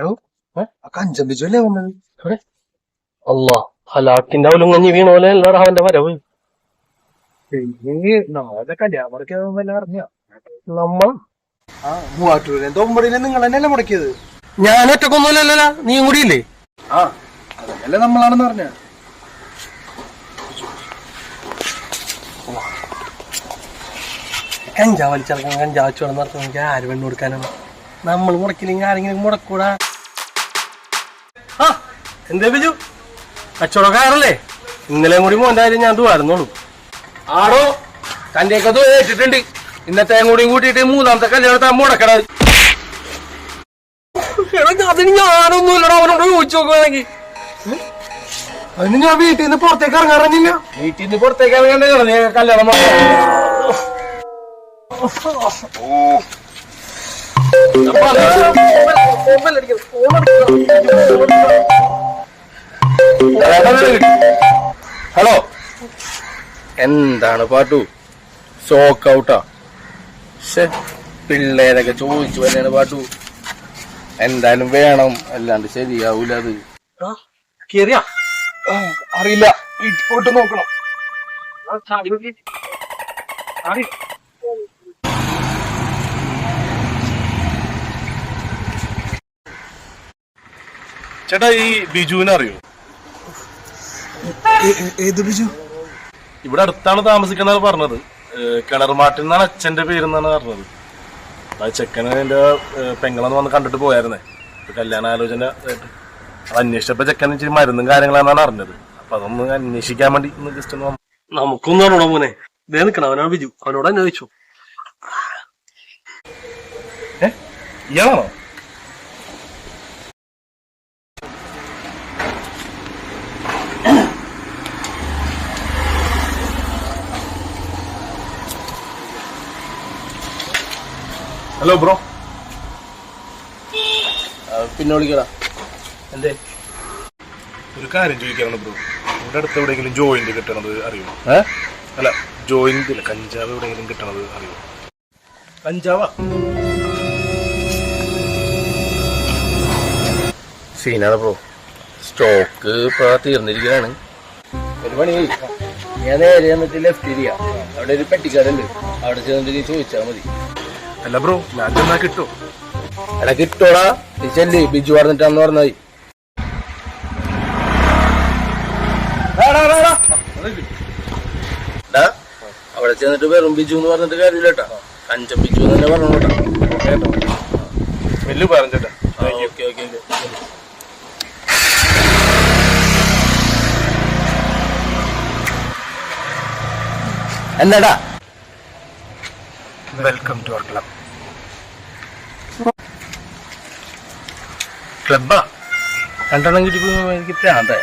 എടോ ആ കഞ്ചം ബിജുവല്ലേ വന്നത്? അല്ലാ ഹലാക്കിന്റെ അവലുങ്ങഞ്ഞി വീണ പോലെ അല്ല അവന്റെ വരവ്. അറിഞ്ഞ? നമ്മൾ ആ മൂവാറ്റൂര് എന്തോ ഒമ്പതിനെ നിങ്ങൾ തന്നെയല്ലേ മുടക്കിയത്? ഞാൻ ഒറ്റക്കൊന്നുമല്ലല്ലോ നീയും കൂടി ഇല്ലേ ആ അതല്ലേ നമ്മളാണെന്ന് പറഞ്ഞ കഞ്ചാ വലിച്ചിറക്കാൻ കഞ്ചാ വെച്ചോളം നടത്തുന്ന എനിക്ക് ആര് പെണ്ണ് കൊടുക്കാനാണ്? നമ്മൾ മുടക്കില്ലെങ്കിൽ ആരെങ്കിലും മുടക്കൂടാ? എന്തേ ബിജു കച്ചവടക്കാരല്ലേ ഇന്നലെ കൂടി കാര്യം ഞാൻ തുവാരുന്നുള്ളൂ ആടോ തന്റെയൊക്കെ തോന്നിട്ടുണ്ട് ഇന്നത്തെ കൂടി കൂട്ടിയിട്ട് മൂന്നാമത്തെ കല്യാണത്തെ മുടക്കണത് അതിന് അതിന് ഞാനൊന്നുമില്ലടാ അവനോട് ചോദിച്ചു നോക്കുവാണെങ്കിൽ അതിന് ഞാൻ വീട്ടിൽ നിന്ന് പുറത്തേക്ക് ഇറങ്ങാറില്ല വീട്ടിൽ നിന്ന് പുറത്തേക്ക് ഫോൺ നീ കല്യാണം ഹലോ എന്താണ് പാട്ടു? ഷോക്ക് ഔട്ടാ ശ്ശെ, പിള്ളേരൊക്കെ ചോദിച്ചു തന്നെയാണ് പാട്ടു. എന്തായാലും വേണം. അല്ലാണ്ട് ശരിയാവൂല അത്. കേറിയാ? അറിയില്ല. വീട്ടിൽ പോയിട്ട് നോക്കണം. ചേട്ടാ ഈ ബിജുവിനെ അറിയോ? ഏത് ബിജു? ഇവിടെ അടുത്താണ് താമസിക്കുന്നത് പറഞ്ഞത്. കിണർമാട്ടിൽ നിന്നാണ് അച്ഛന്റെ പേരെന്നാണ് പറഞ്ഞത്. ആ ചെക്കന് എന്റെ ഏഹ് പെങ്ങളെന്ന് വന്ന് കണ്ടിട്ട് പോയായിരുന്നേ. കല്യാണാലോചന കല്യാണ ആലോചന ആയിട്ട്. അത് അന്വേഷിച്ചപ്പോ ചെക്കൻ ഇച്ചിരി മരുന്നും കാര്യങ്ങളാണെന്നാണ് അറിഞ്ഞത്. അപ്പൊ അതൊന്ന് അന്വേഷിക്കാൻ വേണ്ടി ഒന്ന് ജസ്റ്റ് ഒന്ന് വന്നു. നമുക്കൊന്നും അറിയണോ മോനെ. ഇതേ നിക്കണം അവനാണ് ബിജു. അവനോട് അന്വേഷിച്ചു. ഏ? ഇയാളാണോ? ഹലോ ബ്രോ പിന്നെ വിളിക്കടാ. എന്തേ? ഒരു കാര്യം ചോദിക്കാനാണ് ബ്രോ ഇവിടെ അടുത്ത് എവിടെയെങ്കിലും ജോയിന്റ് കിട്ടണത് അറിയോ? അല്ല ജോയിന്റ് ഇല്ല കഞ്ചാവ് എവിടെയെങ്കിലും കിട്ടണത് അറിയോ? കഞ്ചാവാ. സീനാണ് ബ്രോ സ്റ്റോക്ക് ഇപ്പൊ തീർന്നിരിക്കുകയാണ് ഒരു പണി ഞാൻ നേരെ എന്നിട്ട് ലെഫ്റ്റ് ഇരിക്കുക അവിടെ ഒരു പെട്ടിക്കാരുണ്ട് അവിടെ ചെന്നിട്ട് നീ ചോദിച്ചാൽ മതി. അല്ല ബ്രോ ലാൻഡ് ചെന്നാ കിട്ടോ. എടാ കിട്ടോടാ. ചെല്ലി ബിജു പറഞ്ഞിട്ടാന്ന് പറഞ്ഞായി അവിടെ ചെന്നിട്ട് വെറും ബിജു എന്ന് പറഞ്ഞിട്ട് കാര്യമില്ല കേട്ടാ. കഞ്ചം ബിജു എന്ന് തന്നെ പറഞ്ഞു വലിയ പറഞ്ഞേട്ടാ ഓക്കെ ഓക്കെ. എന്താടാ? വെൽക്കം ടു അവർ ക്ലബ് ക്ലബ്ബാ രണ്ടെണ്ണം കിട്ടിയപ്പോ എനിക്ക് പ്രാന്തായ.